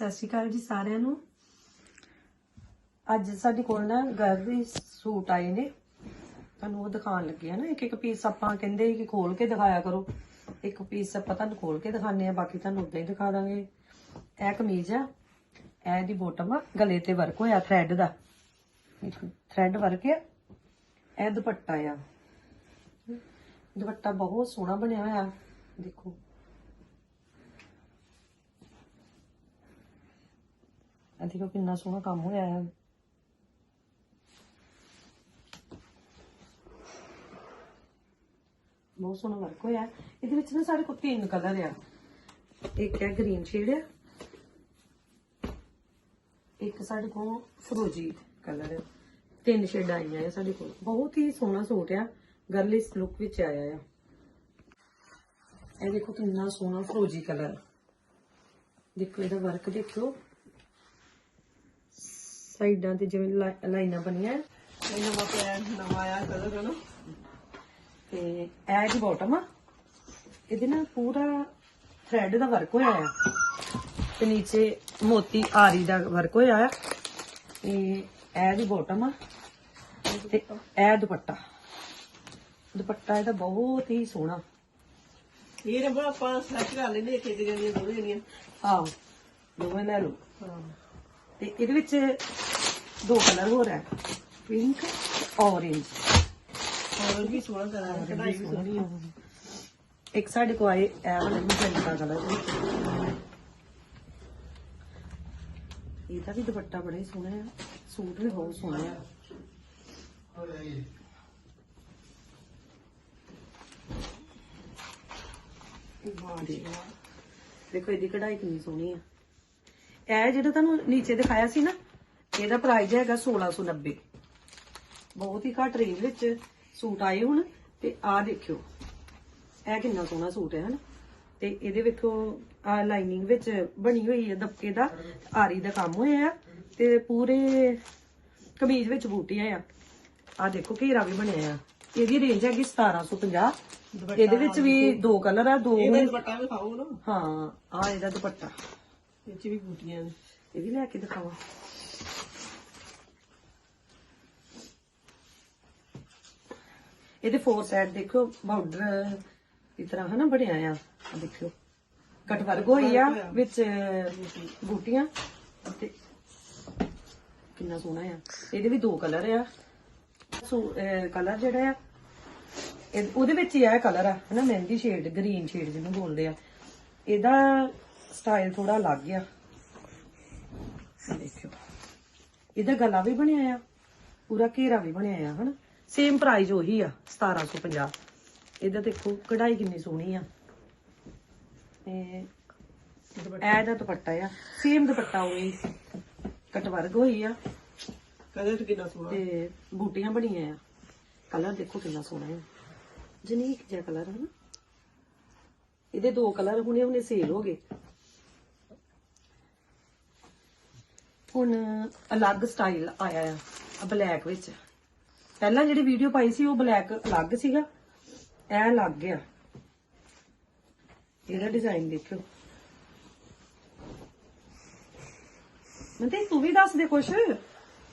ਸਤਿ ਸ਼੍ਰੀ ਅਕਾਲ ਜੀ ਸਾਰਿਆਂ ਨੂੰ। ਅੱਜ ਸਾਡੇ ਕੋਲ ਨਾ ਘਰ ਦੇ ਸੂਟ ਆਏ ਨੇ। ਤੁਹਾਨੂੰ ਉਹ ਦਿਖਾਉਣ ਲੱਗੇ ਆ ਨਾ, ਇੱਕ ਇੱਕ ਪੀਸ ਆਪਾਂ ਕਹਿੰਦੇ ਕਿ ਖੋਲ ਕੇ ਦਿਖਾਇਆ ਕਰੋ। ਇੱਕ ਪੀਸ ਆਪਾਂ ਤੁਹਾਨੂੰ ਖੋਲ ਕੇ ਦਿਖਾਣੇ ਆ, ਬਾਕੀ ਤੁਹਾਨੂੰ ਉਦਾਂ ਹੀ ਦਿਖਾ ਦਾਂਗੇ। ਇਹ ਕਮੀਜ਼ ਆ, ਇਹ ਦੀ ਬੋਟਮ ਆ, ਗਲੇ ਤੇ ਵਰਕ ਹੋਇਆ ਥ੍ਰੈਡ ਦਾ। ਥ੍ਰੈਡ ਵਰਕ ਆ, ਇਹ ਦੁਪੱਟਾ ਆ। ਦੁਪੱਟਾ ਬਹੁਤ ਸੋਹਣਾ ਬਣਿਆ ਹੋਇਆ, ਦੇਖੋ। ਆ ਦੇਖੋ ਕਿੰਨਾ ਸੋਹਣਾ ਕੰਮ ਹੋਇਆ ਹੈ। ਬਹੁਤ ਸੋਹਣਾ ਵਰਕ ਹੋਇਆ। ਇਹਦੇ ਵਿੱਚ ਨਾ ਸਾਡੇ ਕੋਲ ਤਿੰਨ ਕਲਰ ਆ। ਇੱਕ ਹੈ ਗ੍ਰੀਨ ਸ਼ੇਡ ਆ ਇੱਕ ਸਾਡੇ ਕੋਲ ਫਰੋਜੀ ਕਲਰ ਆ ਤਿੰਨ ਸ਼ੇਡਾਂ ਆਈਆਂ ਆ ਸਾਡੇ ਕੋਲ। ਬਹੁਤ ਹੀ ਸੋਹਣਾ ਸੂਟ ਆ। ਗਰਲਿਸ ਲੁੱਕ ਵਿੱਚ ਆਇਆ ਆ। ਇਹ ਦੇਖੋ ਕਿੰਨਾ ਸੋਹਣਾ ਫਰੋਜੀ ਕਲਰ ਦੇਖੋ ਇਹਦਾ ਵਰਕ ਦੇਖੋ ਸਾਈਡਾਂ ਤੇ ਜਿਵੇਂ ਲਾਈ- ਲਾਈਨਾਂ ਬਣੀਆਂ। ਇਹ ਨਵਾਂ ਪਿਆ ਨਵਾਂ ਆਇਆ ਕਲਰ ਹੈ ਨਾ ਤੇ ਇਹ ਬਾਟਮ ਆ। ਇਹਦੇ ਨਾਲ ਪੂਰਾ ਥ੍ਰੈਡ ਦਾ ਵਰਕ ਹੋਇਆ ਆ। ਤੇ ਨੀਚੇ ਮੋਤੀ ਆਰੀ ਦਾ ਵਰਕ ਹੋਇਆ ਆ। ਤੇ ਇਹ ਦੀ ਬਾਟਮ ਆ। ਤੇ ਇਹ ਦੁਪੱਟਾ। ਦੁਪੱਟਾ ਇਹਦਾ ਬਹੁਤ ਹੀ ਸੋਹਣਾ। ਇਹ ਨੰਬਰ ਆਪਾਂ ਸੈੱਟ ਕਰ ਲੈਂਦੇ ਇੱਕ ਇੱਕ ਜਣੀਆਂ ਦੋ ਜਣੀਆਂ। ਆਹ ਦੋਵੇਂ ਲੈ ਲਓ। ਹਾਂ। ਤੇ ਇਹਦੇ ਵਿੱਚ ਦੋ ਕਲਰ ਹੋਰ ਹੈ। ਪਿੰਕ ਔਰੇਂਜ ਹੋਰ ਵੀ ਸੋਹਣਾ ਕਲਰ ਹੈ ਕਢਾਈ ਵੀ ਸੋਹਣੀ ਆ ਇੱਕ ਸਾਡੇ ਕੋ ਆਏ ਇਹ ਵਾਲਾ ਮੈਜੈਂਟਾ ਕਲਰ ਇਹਦਾ ਵੀ ਦੁਪੱਟਾ ਬੜਾ ਹੀ ਸੋਹਣਾ ਹੈ। ਸੂਟ ਵੀ ਬਹੁਤ ਸੋਹਣਾ ਹੈ। ਦੇਖੋ ਇਹਦੀ ਕਢਾਈ ਕਿੰਨੀ ਸੋਹਣੀ ਹੈ। ਇਹ ਜਿਹੜਾ ਤੁਹਾਨੂੰ ਨੀਚੇ ਦਿਖਾਇਆ ਸੀ ਨਾ ਇਹਦਾ ਪ੍ਰਾਈਸ ਹੈਗਾ 1690 ਬਹੁਤ ਹੀ ਘੱਟ ਰੇਂਜ ਵਿੱਚ ਸੂਟ ਆਏ ਹੁਣ ਤੇ ਆਹ ਦੇਖਿਓ। ਇਹ ਕਿੰਨਾ ਸੋਹਣਾ ਸੂਟ ਹੈ ਹਨਾ? ਤੇ ਇਹਦੇ ਵੇਖੋ ਆ ਲਾਈਨਿੰਗ ਵਿੱਚ ਬਣੀ ਹੋਈ ਹੈ ਦਬਕੇ ਦਾ ਆਰੀ ਦਾ ਕੰਮ ਹੋਇਆ ਆ ਤੇ ਪੂਰੇ ਕਮੀਜ਼ ਵਿੱਚ ਬੂਟੀਆਂ ਆ। ਆ ਦੇਖੋ ਘੇਰਾ ਵੀ ਬਣਿਆ ਆ। ਇਹਦੀ ਰੇਂਜ ਹੈਗੀ 1750 ਇਹਦੇ ਵਿੱਚ ਵੀ ਦੋ ਕਲਰ ਆ ਦੋ ਇਹਦਾ ਦੁਪੱਟਾ ਵੀ ਖਾਓ ਨਾ ਹਾਂ ਆ ਇਹਦਾ ਦੁਪੱਟਾ। ਇਹ ਚ ਵੀ ਬੂਟੀਆਂ ਨੇ। ਇਹ ਵੀ ਲੈ ਕੇ ਦਿਖਾਵਾਂ। ਇਹਦੇ ਫੋਰ ਸਾਈਡ ਦੇਖੋ ਬਾਰਡਰ ਇਸ ਤਰ੍ਹਾਂ ਹਨਾ ਬਣਿਆ ਆ। ਦੇਖਿਓ। ਕਟ ਵਰਗ ਹੋਈ ਆ ਵਿੱਚ ਬੂਟੀਆਂ। ਤੇ ਕਿੰਨਾ ਸੋਹਣਾ ਆ। ਇਹਦੇ ਵੀ ਦੋ ਕਲਰ ਆ। ਸੋ ਕਲਰ ਜਿਹੜਾ ਆ ਉਹਦੇ ਵਿੱਚ ਹੀ ਆ ਕਲਰ ਆ ਹਨਾ ਮਹਿੰਦੀ ਸ਼ੇਡ ਗ੍ਰੀਨ ਸ਼ੇਡ ਜਿਹਨੂੰ ਬੋਲਦੇ ਆ। ਇਹਦਾ ਸਟਾਈਲ ਥੋੜਾ ਅਲੱਗ ਆ। ਆਹ ਦੇਖਿਓ। ਇਹਦਾ ਗਲਾ ਵੀ ਬਣਿਆ ਆ ਪੂਰਾ ਘੇਰਾ ਵੀ ਬਣਿਆ ਆ ਹਨਾ? ਸੇਮ ਪ੍ਰਾਈਸ ਉਹੀ ਆ 1750 ਇਹਦਾ ਦੇਖੋ ਕਢਾਈ ਕਿੰਨੀ ਸੋਹਣੀ ਆ। ਤੇ ਇਹ ਦਾ ਦੁਪੱਟਾ ਆ ਸੇਮ ਦੁਪੱਟਾ ਉਹੀ ਕਟ ਵਰਗ ਹੋਈ ਆ। ਕਲਰ ਕਿੰਨਾ ਸੋਹਣਾ। ਤੇ ਬੂਟੀਆਂ ਬਣੀਆਂ ਆ। ਕਲਰ ਦੇਖੋ ਕਿੰਨਾ ਸੋਹਣਾ ਹੈ ਜਨੀਕ ਜਿਹਾ ਕਲਰ ਹੈ ਨਾ ਇਹਦੇ ਦੋ ਕਲਰ ਹੁਣੇ ਹੁਣੇ ਸੇਲ ਹੋ ਗਏ। ਹੁਣ ਅਲੱਗ ਸਟਾਈਲ ਆਇਆ ਆ ਬਲੈਕ ਵਿੱਚ। ਪਹਿਲਾਂ ਜਿਹੜੀ ਵੀਡੀਓ ਪਾਈ ਸੀ ਉਹ ਬਲੈਕ ਅਲੱਗ ਸੀਗਾ। ਇਹ ਅਲੱਗ ਗਿਆ ਇਹਦਾ ਡਿਜ਼ਾਈਨ ਦੇਖਿਓ। ਮਨਤੇ ਤੂੰ ਵੀ ਦੱਸ ਦੇ ਕੁਛ।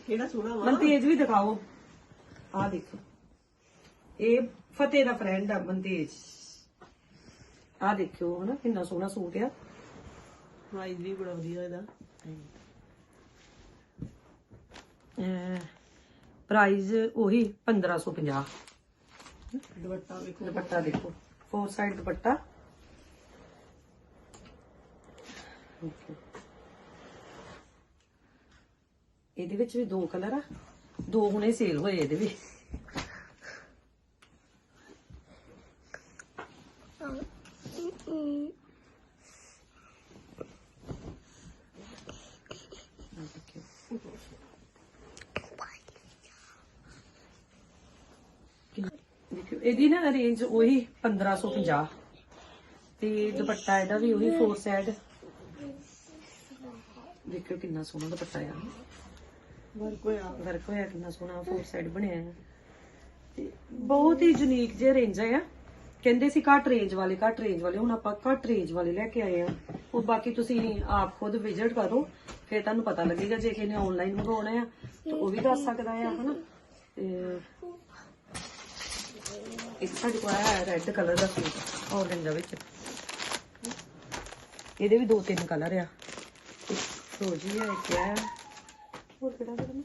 ਕਿਹੜਾ ਸੋਹਣਾ ਵਾ? ਮਨ ਤੇਜ ਵੀ ਦਿਖਾਓ। ਆ ਦੇਖੋ। ਇਹ ਫਤਿਹ ਦਾ ਫਰੈਂਡ ਆ ਮਨਤੇਜ। ਆ ਦੇਖਿਓ ਹਨਾ ਕਿੰਨਾ ਸੋਹਣਾ ਸੂਟ ਆ। ਪ੍ਰਾਈਸ ਵੀ ਬੜਾ ਵਧੀਆ ਇਹਦਾ। ਪ੍ਰਾਈਸ ਉਹੀ 1550 ਦੁਪੱਟਾ ਦੇਖੋ ਦੁਪੱਟਾ ਦੇਖੋ। ਫੋਰ ਸਾਈਡ ਦੁਪੱਟਾ। ਇਹਦੇ ਵਿੱਚ ਵੀ ਦੋ ਕਲਰ ਆ। ਦੋ ਹੁਣੇ ਸੇਲ ਹੋਏ ਇਹਦੇ ਵੀ ਆਹ ਦੇਖਿਓ। ਦੇਖਿਓ ਇਹਦੀ ਨਾ ਰੇਂਜ ਉਹੀ 1550 ਤੇ ਦੁਪੱਟਾ ਇਹਦਾ ਵੀ ਉਹੀ ਫੋਰ ਸਾਈਡ ਦੇਖਿਓ ਕਿੰਨਾ ਸੋਹਣਾ ਦੁਪੱਟਾ ਆ। ਵਰਕ ਹੋਇਆ। ਵਰਕ ਹੋਇਆ ਕਿੰਨਾ ਸੋਹਣਾ ਫੋਰ ਸਾਈਡ ਬਣਿਆ ਹੈ ਤੇ ਬਹੁਤ ਹੀ ਯੂਨੀਕ ਜਿਹਾ ਰੇਂਜ ਆ। ਕਹਿੰਦੇ ਸੀ ਘੱਟ ਰੇਂਜ ਵਾਲੇ ਘੱਟ ਰੇਂਜ ਵਾਲੇ। ਹੁਣ ਆਪਾਂ ਘੱਟ ਰੇਂਜ ਵਾਲੇ ਲੈ ਕੇ ਆਏ ਆ। ਉਹ ਬਾਕੀ ਤੁਸੀਂ ਆਪ ਖੁਦ ਵਿਜ਼ਿਟ ਕਰੋ। ਫਿਰ ਤੁਹਾਨੂੰ ਪਤਾ ਲੱਗੇਗਾ ਜੇ ਕਿਸੇ ਨੇ ਆਨਲਾਈਨ ਮੰਗਵਾਉਣਾ ਆ ਤਾਂ ਉਹ ਵੀ ਦੱਸ ਸਕਦਾ ਆ ਹਨਾ? ਤੇ ਇੱਕ ਸਾਡੇ ਕੋਲ ਆਇਆ ਰੈੱਡ ਕਲਰ ਦਾ ਸੂਟ ਦੇ ਵਿੱਚ। ਇਹਦੇ ਵੀ ਦੋ ਤਿੰਨ ਕਲਰ ਆ। ਇੱਕ ਫਰੋਜੀ ਹੈ ਇੱਕ ਹੈ। ਹੋਰ ਕਿਹੜਾ ਕਰਨਾ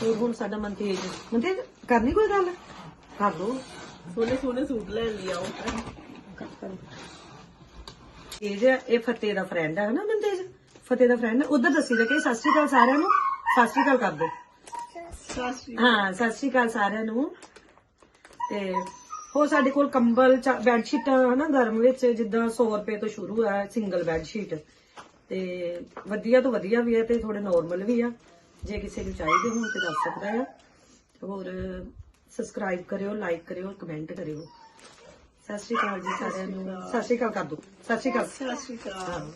ਤੇ ਹੁਣ ਸਾਡਾ ਮਨਤੇਜ। ਮਨਤੇਜ ਕਰਨੀ ਕੋਈ ਗੱਲ? ਕਰ ਲੋ ਸੋਹਣੇ ਸੋਹਣੇ ਸੂਟ ਲੈ ਲਿਆਓ ਇਹ ਜੇ ਇਹ ਫਤਿਹ ਦਾ ਫਰੈਂਡ ਹੈ ਨਾ ਮਨਤੇਜ? ਫਤਿਹ ਦਾ ਫਰੈਂਡ ਉਧਰ ਦੱਸੀ ਜਾ ਕਿ ਸਤਿ ਸ਼੍ਰੀ ਅਕਾਲ ਸਾਰਿਆਂ ਨੂੰ। ਸਤਿ ਸ਼੍ਰੀ ਅਕਾਲ ਕਰ ਦੋ ਸਤਿ ਸ਼੍ਰੀ ਹਾਂ ਸਤਿ ਸ਼੍ਰੀ ਅਕਾਲ ਸਾਰਿਆਂ ਨੂੰ। ਤੇ ਹੋਰ ਸਾਡੇ ਕੋਲ ਕੰਬਲ ਬੈੱਡ ਸ਼ੀਟਾਂ ਹਨਾ ਗਰਮ ਵਿੱਚ ਜਿੱਦਾਂ 100 ਰੁਪਏ ਤੋਂ ਸ਼ੁਰੂ ਹੈ ਸਿੰਗਲ ਬੈੱਡ ਸ਼ੀਟ ਤੇ ਵਧੀਆ ਤੋਂ ਵਧੀਆ ਵੀ ਹੈ ਤੇ ਥੋੜੇ ਨਾਰਮਲ ਵੀ ਆ। ਜੇ ਕਿਸੇ ਨੂੰ ਚਾਹੀਦੇ ਹੋਣ ਤੇ ਦੱਸ ਸਕਦਾ ਆ। ਹੋਰ ਸਬਸਕ੍ਰਾਈਬ ਕਰਿਓ ਲਾਈਕ ਕਰਿਓ ਕਮੈਂਟ ਕਰਿਓ। ਸਤਿ ਸ਼੍ਰੀ ਅਕਾਲ ਜੀ ਸਾਰਿਆਂ ਨੂੰ। ਸਤਿ ਸ਼੍ਰੀ ਅਕਾਲ ਕਰ ਦਿਓ ਸਤਿ ਸ਼੍ਰੀ ਅਕਾਲ। ਸਤਿ ਸ਼੍ਰੀ ਅਕਾਲ।